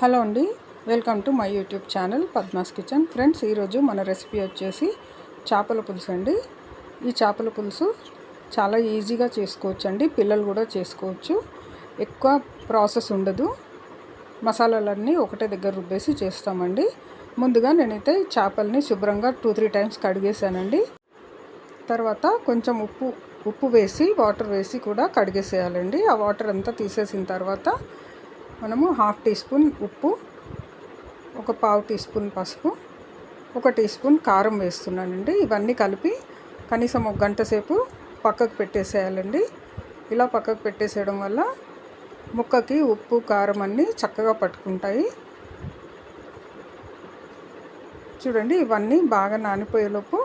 Hello అండి welcome to my YouTube channel Padma's kitchen. Friends ఈరోజు మన రెసిపీ వచ్చేసి చేపల పులుసు అండి. ఈ చేపల పులుసు చాలా ఈజీగా చేసుకోవచ్చు అండి పిల్లలు కూడా చేసుకోవచ్చు. ఎక్కువ ప్రాసెస్ ఉండదు. మసాలాలన్నీ ఒకటే దగ్గర రుబ్బేసి చేస్తామండి. ముందుగా నేనైతే చేపల్ని శుభ్రంగా టూ త్రీ టైమ్స్ కడిగేసానండి తర్వాత కొంచెం ఉప్పు ఉప్పు వేసి వాటర్ వేసి కూడా కడిగేసేయాలండి. ఆ వాటర్ అంతా తీసేసిన తర్వాత మనము హాఫ్ టీ స్పూన్ ఉప్పు ఒక పావు టీ స్పూన్ పసుపు ఒక టీ స్పూన్ కారం వేస్తున్నానండి. ఇవన్నీ కలిపి కనీసం ఒక గంట సేపు పక్కకు పెట్టేసేయాలండి. ఇలా పక్కకు పెట్టేసేయడం వల్ల ముక్కకి ఉప్పు కారం అన్నీ చక్కగా పట్టుకుంటాయి. చూడండి ఇవన్నీ బాగా నానిపోయేలోపు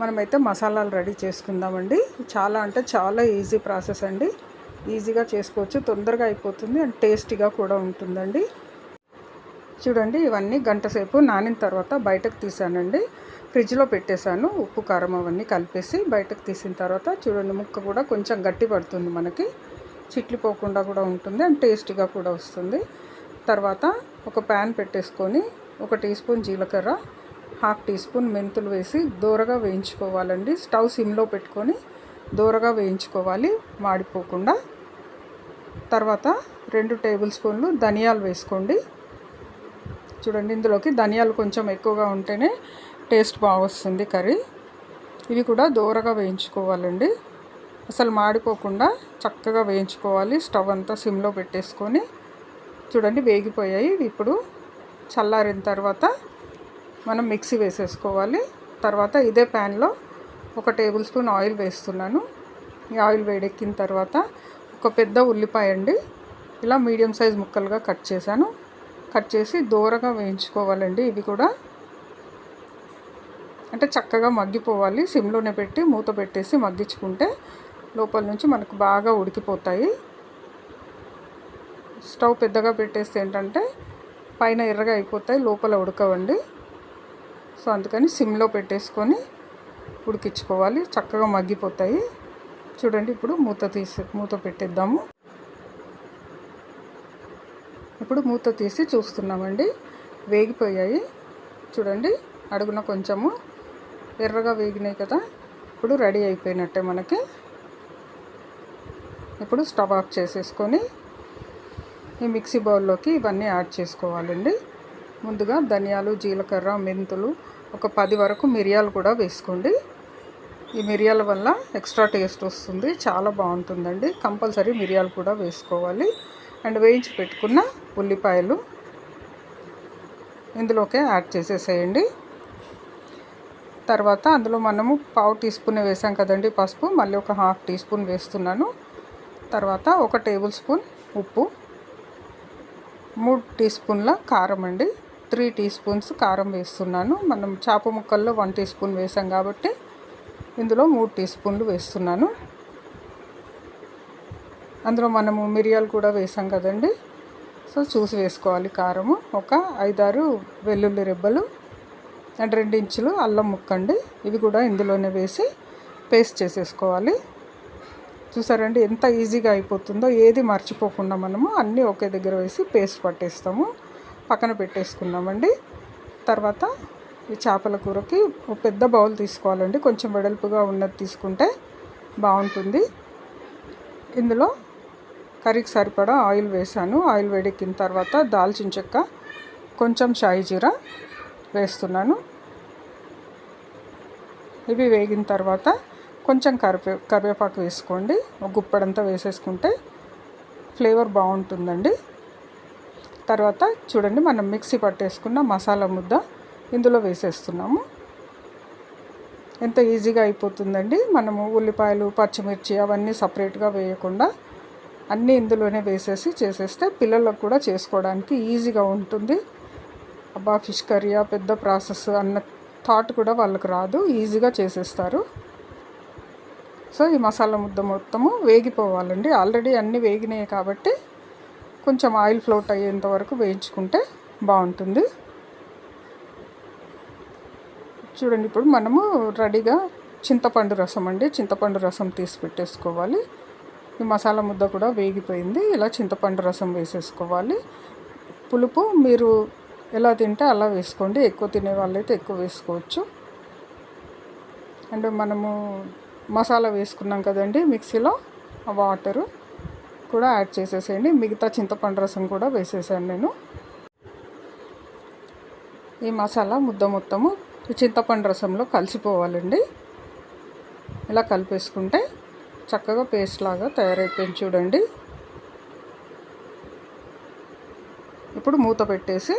మనమైతే మసాలాలు రెడీ చేసుకుందామండి. చాలా అంటే చాలా ఈజీ ప్రాసెస్ అండి. ఈజీగా చేసుకోవచ్చు తొందరగా అయిపోతుంది అండ్ టేస్టీగా కూడా ఉంటుందండి. చూడండి ఇవన్నీ గంట సేపు నానిన తర్వాత బయటకు తీసానండి. ఫ్రిడ్జ్లో పెట్టేశాను ఉప్పు కారం అవన్నీ కలిపేసి బయటకు తీసిన తర్వాత చూడండి ముక్క కూడా కొంచెం గట్టి పడుతుంది మనకి. చిట్లిపోకుండా కూడా ఉంటుంది అండ్ టేస్టీగా కూడా వస్తుంది. తర్వాత ఒక ప్యాన్ పెట్టేసుకొని ఒక టీ స్పూన్ జీలకర్ర హాఫ్ టీ స్పూన్ మెంతులు వేసి దూరగా వేయించుకోవాలండి. స్టవ్ సిమ్లో పెట్టుకొని దూరగా వేయించుకోవాలి మాడిపోకుండా. తర్వాత రెండు టేబుల్ స్పూన్లు ధనియాలు వేసుకోండి. చూడండి ఇందులోకి ధనియాలు కొంచెం ఎక్కువగా ఉంటేనే టేస్ట్ బాగా వస్తుంది కర్రీ. ఇవి కూడా దూరగా వేయించుకోవాలండి. అసలు మాడిపోకుండా చక్కగా వేయించుకోవాలి. స్టవ్ అంతా సిమ్లో పెట్టేసుకొని. చూడండి వేగిపోయాయి. ఇప్పుడు చల్లారిన తర్వాత మనం మిక్సీ వేసేసుకోవాలి. తర్వాత ఇదే ప్యాన్లో ఒక టేబుల్ స్పూన్ ఆయిల్ వేస్తున్నాను. ఈ ఆయిల్ వేడెక్కిన తర్వాత ఒక పెద్ద ఉల్లిపాయ అండి. ఇలా మీడియం సైజ్ ముక్కలుగా కట్ చేశాను. కట్ చేసి దూరగా వేయించుకోవాలండి ఇవి కూడా. అంటే చక్కగా మగ్గిపోవాలి. సిమ్లోనే పెట్టి మూత పెట్టేసి మగ్గించుకుంటే లోపల నుంచి మనకు బాగా ఉడికిపోతాయి. స్టవ్ పెద్దగా పెట్టేస్తే ఏంటంటే పైన ఎర్రగా అయిపోతాయి లోపల ఉడకవండి. సో అందుకని సిమ్లో పెట్టేసుకొని ఉడికించుకోవాలి. చక్కగా మగ్గిపోతాయి. చూడండి ఇప్పుడు మూత తీసి మూత పెట్టేద్దాము. ఇప్పుడు మూత తీసి చూస్తున్నామండి. వేగిపోయాయి. చూడండి అడుగున కొంచెము ఎర్రగా వేగినాయి కదా. ఇప్పుడు రెడీ అయిపోయినట్టే మనకి. ఇప్పుడు స్టవ్ ఆఫ్ చేసేసుకొని ఈ మిక్సీ బౌల్లోకి ఇవన్నీ యాడ్ చేసుకోవాలండి. ముందుగా ధనియాలు జీలకర్ర మెంతులు ఒక పది వరకు మిరియాలు కూడా వేసుకోండి. ఈ మిరియాల వల్ల ఎక్స్ట్రా టేస్ట్ వస్తుంది. చాలా బాగుంటుందండి. కంపల్సరీ మిరియాలు కూడా వేసుకోవాలి. అండ్ వేయించి పెట్టుకున్న ఉల్లిపాయలు ఇందులోకే యాడ్ చేసేసేయండి. తర్వాత అందులో మనము పావు టీ స్పూన్ వేసాం కదండి పసుపు. మళ్ళీ ఒక హాఫ్ టీ స్పూన్ వేస్తున్నాను. తర్వాత ఒక టేబుల్ స్పూన్ ఉప్పు మూడు టీ స్పూన్ల కారం అండి. త్రీ టీ స్పూన్స్ కారం వేస్తున్నాను. మనం చేప ముక్కల్లో వన్ టీ స్పూన్ వేసాం కాబట్టి ఇందులో మూడు టీ స్పూన్లు వేస్తున్నాను. అందులో మనము మిరియాలు కూడా వేసాం కదండి. సో చూసి వేసుకోవాలి కారము. ఒక ఐదారు వెల్లుల్లి రెబ్బలు అండ్ రెండు ఇంచులు అల్లం ముక్కండి. ఇవి కూడా ఇందులోనే వేసి పేస్ట్ చేసేసుకోవాలి. చూసారండి ఎంత ఈజీగా అయిపోతుందో ఏది మర్చిపోకుండా మనము అన్నీ ఒకే దగ్గర వేసి పేస్ట్ పట్టేస్తాము. పక్కన పెట్టేసుకున్నామండి తర్వాత ఈ చేపల కూరకి ఒక పెద్ద బౌల్ తీసుకోవాలండి. కొంచెం వెడల్పుగా ఉన్నది తీసుకుంటే బాగుంటుంది. ఇందులో కర్రీకి సరిపడా ఆయిల్ వేసాను ఆయిల్ వేడెక్కిన తర్వాత దాల్చిన చెక్క కొంచెం షాయి జీర వేస్తున్నాను. ఇవి వేగిన తర్వాత కొంచెం కరివే కరివేపాకు వేసుకోండి. ఒక గుప్పడంతా వేసేసుకుంటే ఫ్లేవర్ బాగుంటుందండి. తర్వాత చూడండి మనం మిక్సీ పట్టేసుకున్న మసాలా ముద్ద ఇందులో వేసేస్తున్నాము. ఎంత ఈజీగా అయిపోతుందండి? మనము ఉల్లిపాయలు పచ్చిమిర్చి అవన్నీ సపరేట్గా వేయకుండా అన్నీ ఇందులోనే వేసేసి చేసేస్తే పిల్లలకు కూడా చేసుకోవడానికి ఈజీగా ఉంటుంది. అబ్బా ఫిష్ కర్రీయా పెద్ద ప్రాసెస్ అన్న థాట్ కూడా వాళ్ళకి రాదు. ఈజీగా చేసేస్తారు. సో ఈ మసాలా ముద్ద మొత్తము వేగిపోవాలండి. ఆల్రెడీ అన్నీ వేగినాయి కాబట్టి కొంచెం ఆయిల్ ఫ్లోట్ అయ్యేంత వరకు వేయించుకుంటే బాగుంటుంది. చూడండి ఇప్పుడు మనము రెడీగా చింతపండు రసం అండి. చింతపండు రసం తీసి పెట్టేసుకోవాలి. ఈ మసాలా ముద్ద కూడా వేగిపోయింది. ఇలా చింతపండు రసం వేసేసుకోవాలి. పులుపు మీరు ఎలా తింటే అలా వేసుకోండి. ఎక్కువ తినే వాళ్ళైతే ఎక్కువ వేసుకోవచ్చు. అండ్ మనము మసాలా వేసుకున్నాం కదండి మిక్సీలో వాటరు కూడా యాడ్ చేసేసేయండి. మిగతా చింతపండు రసం కూడా వేసేసాను నేను. ఈ మసాలా ముద్ద మొత్తము చింతపండు రసంలో కలిసిపోవాలండి. ఇలా కలిపేసుకుంటే చక్కగా పేస్ట్ లాగా తయారైపోయింది చూడండి. ఇప్పుడు మూత పెట్టేసి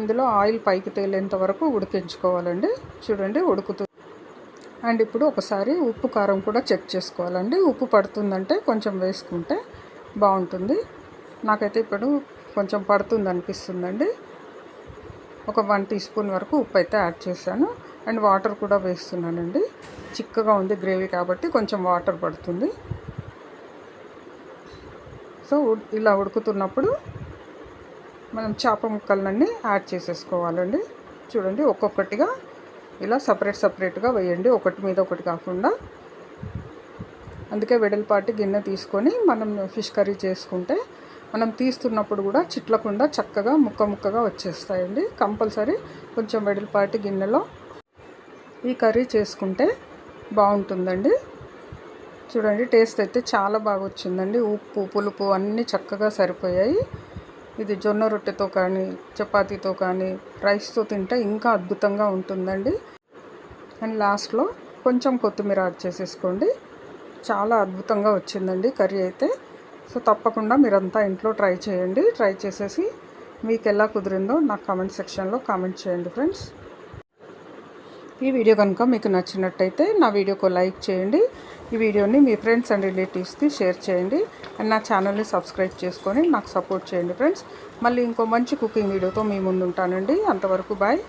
ఇందులో ఆయిల్ పైకి తేలేంత వరకు ఉడికించుకోవాలండి. చూడండి ఉడుకుతుంది అండ్ ఇప్పుడు ఒకసారి ఉప్పు కారం కూడా చెక్ చేసుకోవాలండి. ఉప్పు పడుతుందంటే కొంచెం వేసుకుంటే బాగుంటుంది. నాకైతే ఇప్పుడు కొంచెం పడుతుంది అనిపిస్తుందండి ఒక వన్ టీ స్పూన్ వరకు ఉప్పు అయితే యాడ్ చేశాను. అండ్ వాటర్ కూడా వేస్తున్నానండి. చిక్కగా ఉంది గ్రేవీ కాబట్టి కొంచెం వాటర్ పడుతుంది. సో ఇలా ఉడుకుతున్నప్పుడు మనం చేప ముక్కలన్నీ యాడ్ చేసేసుకోవాలండి. చూడండి ఒక్కొక్కటిగా ఇలా సపరేట్ సపరేట్గా వేయండి. ఒకటి మీద ఒకటి కాకుండా. అందుకే వెడల్పాటి గిన్నె తీసుకొని మనం ఫిష్ కర్రీ చేసుకుంటే మనం తీస్తున్నప్పుడు కూడా చిట్లకుండా చక్కగా ముక్క ముక్కగా వచ్చేస్తాయండి. కంపల్సరీ కొంచెం వెడల్పాటి గిన్నెలో ఈ కర్రీ చేసుకుంటే బాగుంటుందండి. చూడండి టేస్ట్ అయితే చాలా బాగా వచ్చిందండి. ఉప్పు పులుపు అన్నీ చక్కగా సరిపోయాయి. ఇది జొన్న రొట్టెతో కానీ చపాతీతో కానీ రైస్తో తింటే ఇంకా అద్భుతంగా ఉంటుందండి. అండ్ లాస్ట్లో కొంచెం కొత్తిమీర యాడ్ చేసేసుకోండి. చాలా అద్భుతంగా వచ్చిందండి కర్రీ అయితే. సో తప్పకుండా మీరంతా ఇంట్లో ట్రై చేయండి. ట్రై చేసేసి మీకు ఎలా కుదిరిందో నాకు కామెంట్ సెక్షన్లో కామెంట్ చేయండి ఫ్రెండ్స్ ఈ వీడియో కనుక మీకు నచ్చినట్టయితే నా వీడియోకు లైక్ చేయండి. ఈ వీడియోని మీ ఫ్రెండ్స్ అండ్ రిలేటివ్స్కి షేర్ చేయండి. అండ్ నా ఛానల్ని సబ్స్క్రైబ్ చేసుకొని నాకు సపోర్ట్ చేయండి ఫ్రెండ్స్ మళ్ళీ ఇంకో మంచి కుకింగ్ వీడియోతో మీ ముందు ఉంటానండి అంతవరకు బాయ్